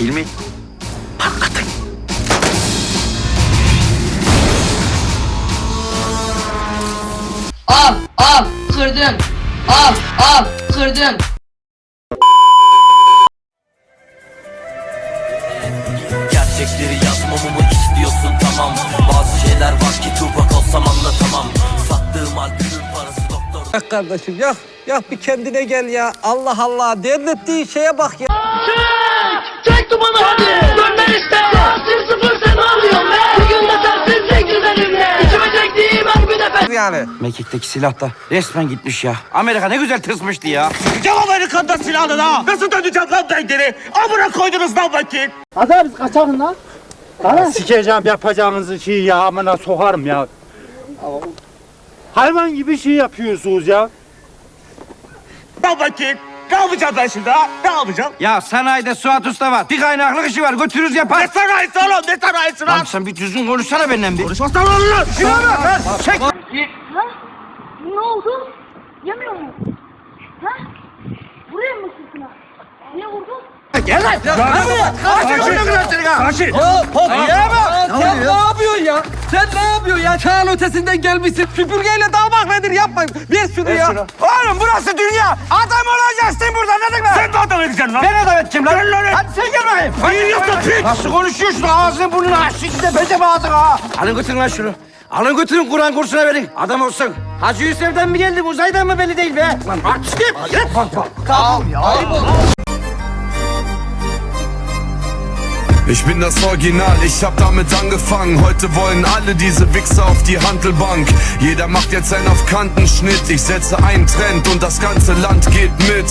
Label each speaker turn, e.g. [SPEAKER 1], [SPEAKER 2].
[SPEAKER 1] Hilmi. Patlatın.
[SPEAKER 2] Al al kırdım. Al al kırdım.
[SPEAKER 3] Gerçekleri yazmamı mı istiyorsun tamam Bazı şeyler var ki Tupac olsam anlatamam Sattığım albümün parası doktor
[SPEAKER 4] Yak kardeşim yak. Yak bir kendine gel ya. Allah Allah. Devlettiğin şeye bak ya.
[SPEAKER 5] Çek dumanı hadi Dönmen iste Sensin sıfır sen ağlıyorsun be Bugün de sensin tek güzelimle İçime çektiğim her bir nefes
[SPEAKER 4] Yani.
[SPEAKER 1] Mekik'teki silah da resmen gitmiş ya. Amerika ne güzel tırsmıştı ya.
[SPEAKER 6] Cevap Amerika'da silahını ha. Nasıl döneceğim lan ben geri? Amına koydunuz lan vakit.
[SPEAKER 7] Sikeceğim yapacağınızı şey ya amına sokarım ya. Hayvan gibi şey yapıyorsunuz ya.
[SPEAKER 6] Lan vakit. Ne yapacağım ben şimdi ha? Ne yapacağım?
[SPEAKER 1] Ya sanayide Suat Usta var. Bir kaynaklık işi var. Götürürüz yapar.
[SPEAKER 6] Ne sanayisi oğlum? Ne sanayisi lan?
[SPEAKER 1] Lan sen bir düzgün konuşsana benden bir.
[SPEAKER 6] Konuşmasana lan. Şuna bak. Çek.
[SPEAKER 8] Ha? Ne oldu? Yemiyor mu? Ha? Buraya mı sırtına? Niye vurdun?
[SPEAKER 6] Gel lan.
[SPEAKER 1] Açık onu kırarsın ha.
[SPEAKER 6] Kaçın.
[SPEAKER 4] Hop hop. Bak. Sen ne yapıyorsun ya? Sen ne yapıyorsun ya? Çağın ötesinden gelmişsin. Süpürgeyle dalmak nedir? Yapmayın. Ver şunu ya.
[SPEAKER 1] Oğlum burası dünya. Adam olacaksın burada anladın mı?
[SPEAKER 6] Sen de adam edeceksin lan.
[SPEAKER 1] Ben adam edeceğim lan.
[SPEAKER 6] Gel lan.
[SPEAKER 1] Hadi sen gel bakayım.
[SPEAKER 6] Hayır yapma pik.
[SPEAKER 1] Nasıl konuşuyorsun ağzını burnunu aç. Şimdi de beze ağzını ha. Alın götürün lan şunu. Alın götürün Kur'an kursuna verin. Adam olsun. Hacı Yusuf'dan mı geldi uzaydan mı belli değil be. Lan aç git. Git. Tamam ya.
[SPEAKER 9] Ich bin das Original, ich hab damit angefangen. Heute wollen alle diese Wichser auf die Handelbank. Jeder macht jetzt einen auf Kantenschnitt. Ich setze einen Trend und das ganze Land geht mit.